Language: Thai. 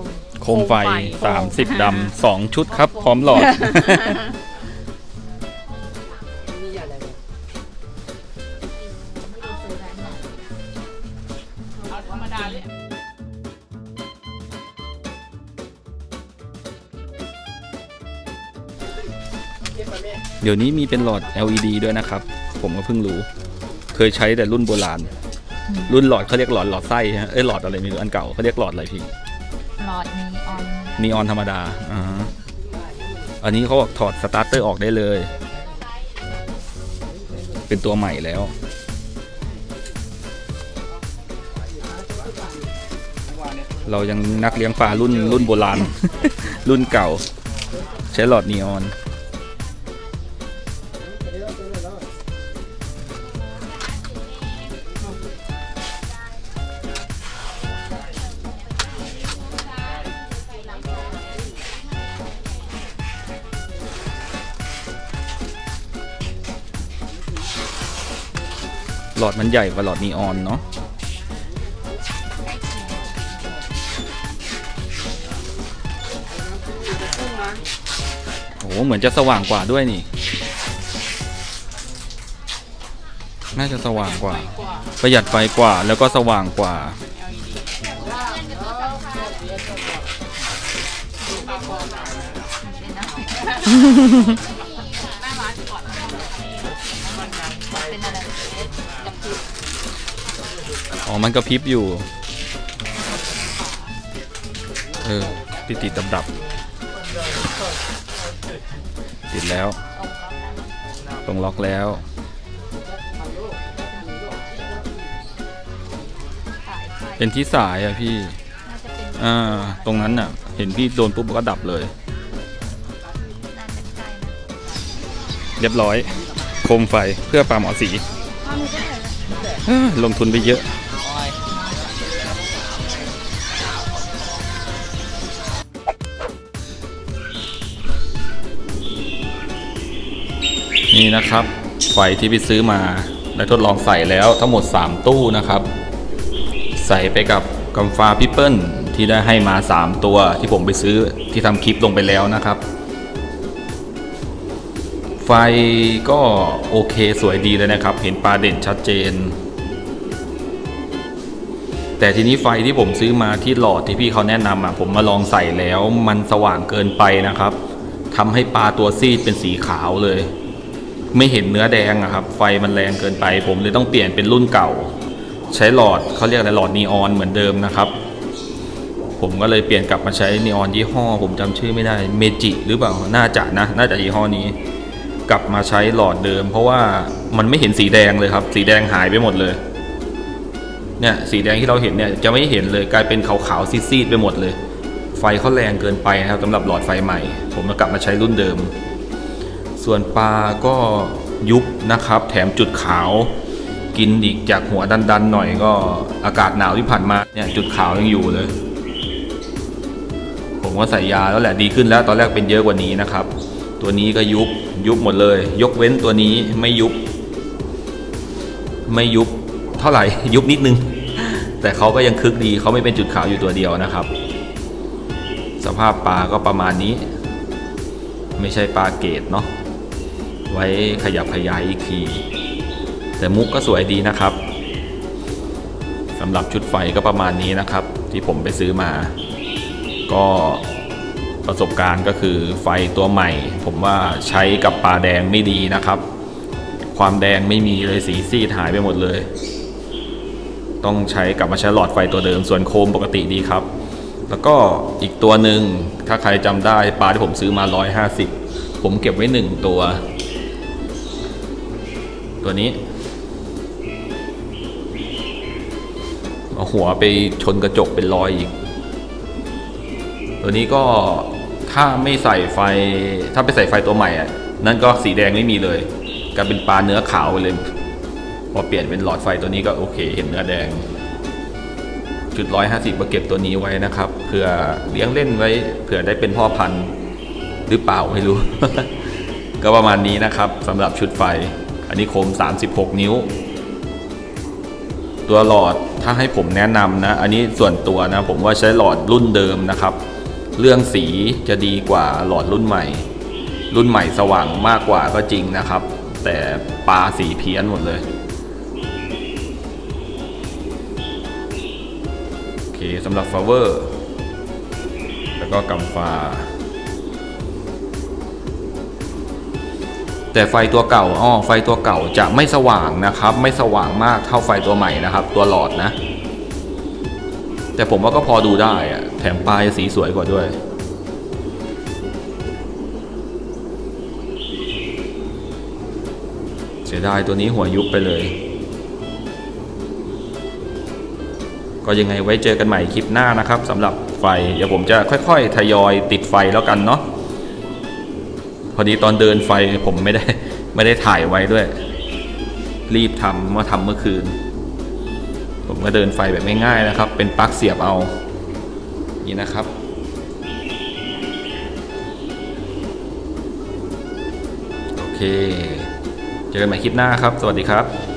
มโคมไฟ30ดำสองชุดครับ พร้อมหลอดเดี๋ยวนี้มีเป็นหลอด LED ด้วยนะครับ ผมก็เพิ่งรู้ เคยใช้แต่รุ่นโบราณ รุ่นหลอดเขาเรียกหลอดหลอดไส้ฮะเอ้ยหลอดอะไรไม่รู้อันเก่าเขาเรียกหลอดอะไรพี่ หลอดนีออนนีออนธรรมดาอ่าอันนี้เขาบอกถอดสตาร์เตอร์ออกได้เลย เป็นตัวใหม่แล้ว เรายังนักเลี้ยงปลารุ่นรุ่นโบราณ รุ่นเก่า ใช้หลอดนีออน หลอดมันใหญ่กว่าหลอดนีออนเนาะโอ้โหเหมือนจะสว่างกว่าด้วยนี่ น่าจะสว่างกว่า ประหยัดไฟกว่าแล้วก็สว่างกว่า เป็นอะไรกับพริบอ๋อ มันก็พริบอยู่ เออ ติดติดดับดับๆติดแล้ว ตรงล็อกแล้ว เป็นที่สายอะพี่ น่าจะเป็นอ่า ตรงนั้นน่ะ เห็นพี่โดนปุ๊บก็ดับเลย น่าจะใช่นะเรียบร้อยโคมไฟเพื่อปาหมอสีลงทุนไปเยอะนี่นะครับ ไฟที่พี่ซื้อมาได้ทดลองใส่แล้วทั้งหมด 3 ตู้นะครับ ใส่ไปกับกำฟ้าพิเปิลที่ได้ให้มา 3 ตัวที่ผมไปซื้อที่ทำคลิปลงไปแล้วนะครับ ไฟก็โอเคสวยดีเลยนะครับ เห็นปลาเด่นชัดเจน แต่ทีนี้ไฟที่ผมซื้อมาที่หลอดที่พี่เขาแนะนำอะผมมาลองใส่แล้วมันสว่างเกินไปนะครับทำให้ปลาตัวซีดเป็นสีขาวเลย ไม่เห็นเนื้อแดงอะครับ ไฟมันแรงเกินไป ผมเลยต้องเปลี่ยนเป็นรุ่นเก่า ใช้หลอดเขาเรียกอะไรหลอดนีออนเหมือนเดิมนะครับผมก็เลยเปลี่ยนกลับมาใช้นีออนยี่ห้อ ผมจำชื่อไม่ได้เมจิหรือเปล่า น่าจะนะ น่าจะยี่ห้อนี้ กลับมาใช้หลอดเดิม เพราะว่ามันไม่เห็นสีแดงเลยครับ สีแดงหายไปหมดเลยเนี่ยสีแดงที่เราเห็นเนี่ยจะไม่เห็นเลยกลายเป็นขาวๆซีดๆไปหมดเลย ไฟเขาแรงเกินไปนะครับสำหรับหลอดไฟใหม่ ผมก็กลับมาใช้รุ่นเดิม ส่วนปลาก็ยุบนะครับ แถมจุดขาว กินอีกจากหัวดันๆหน่อยก็อากาศหนาวที่ผ่านมาเนี่ยจุดขาวยังอยู่เลย ผมก็ใส่ยาแล้วแหละดีขึ้นแล้วตอนแรกเป็นเยอะกว่านี้นะครับ ตัวนี้ก็ยุบยุบหมดเลย ยกเว้นตัวนี้ไม่ยุบ ไม่ยุบเท่าไหร่ ยุบนิดนึง แต่เขาก็ยังคึกดีเขาไม่เป็นจุดขาวอยู่ตัวเดียวนะครับ สภาพปลาก็ประมาณนี้ ไม่ใช่ปลาเกตเนาะไว้ขยับขยายอีกที แต่มุกก็สวยดีนะครับสำหรับชุดไฟก็ประมาณนี้นะครับ ที่ผมไปซื้อมา ก็ ประสบการณ์ก็คือไฟตัวใหม่ ผมว่าใช้กับปลาแดงไม่ดีนะครับ ความแดงไม่มีเลยสีซีดหายไปหมดเลย ต้องใช้กลับมาใช้หลอดไฟตัวเดิมส่วนโคมปกติดีครับ แล้วก็อีกตัวหนึ่งถ้าใครจำได้ปลาที่ผมซื้อมา 150 ผมเก็บไว้หนึ่งตัว ตัวนี้เอาหัวไปชนกระจกเป็นรอยอีก ตัวนี้ก็ ถ้าไม่ใส่ไฟ ถ้าไปใส่ไฟตัวใหม่อะ นั่นก็สีแดงไม่มีเลยกลายเป็นปลาเนื้อขาวไปเลย พอเปลี่ยนเป็นหลอดไฟตัวนี้ก็โอเค เห็นเนื้อแดง จุดร้อยห้าสิบมาเก็บตัวนี้ไว้นะครับเผื่อเลี้ยงเล่นไว้เผื่อได้เป็นพ่อพันธุ์หรือเปล่าไม่รู้ ก็ประมาณนี้นะครับสำหรับชุดไฟ อันนี้โคม 36 นิ้ว ตัวหลอดถ้าให้ผมแนะนำนะ อันนี้ส่วนตัวนะ ผมว่าใช้หลอดรุ่นเดิมนะครับ เรื่องสีจะดีกว่าหลอดรุ่นใหม่ รุ่นใหม่สว่างมากกว่าก็จริงนะครับ แต่ปลาสีเพี้ยนหมดเลยโอเคสำหรับฟาเวอร์แล้วก็กำฟ้าแต่ไฟตัวเก่าอ้อไฟตัวเก่าจะไม่สว่างนะครับ ไม่สว่างมากเท่าไฟตัวใหม่นะครับ ตัวหลอดนะ แต่ผมว่าก็พอดูได้อะ แถมปลายสีสวยกว่าด้วย เสียดายตัวนี้หัวยุบไปเลย ก็ยังไงไว้เจอกันใหม่คลิปหน้านะครับสำหรับไฟ เดี๋ยวผมจะค่อยๆ ทยอยติดไฟแล้วกันเนาะพอดีตอนเดินไฟผมไม่ได้ไม่ได้ถ่ายไว้ด้วย รีบทำเมื่อทำเมื่อคืน ผมก็เดินไฟแบบง่ายๆนะครับ เป็นปลั๊กเสียบเอา นี่นะครับ โอเค เจอกันใหม่คลิปหน้าครับ สวัสดีครับ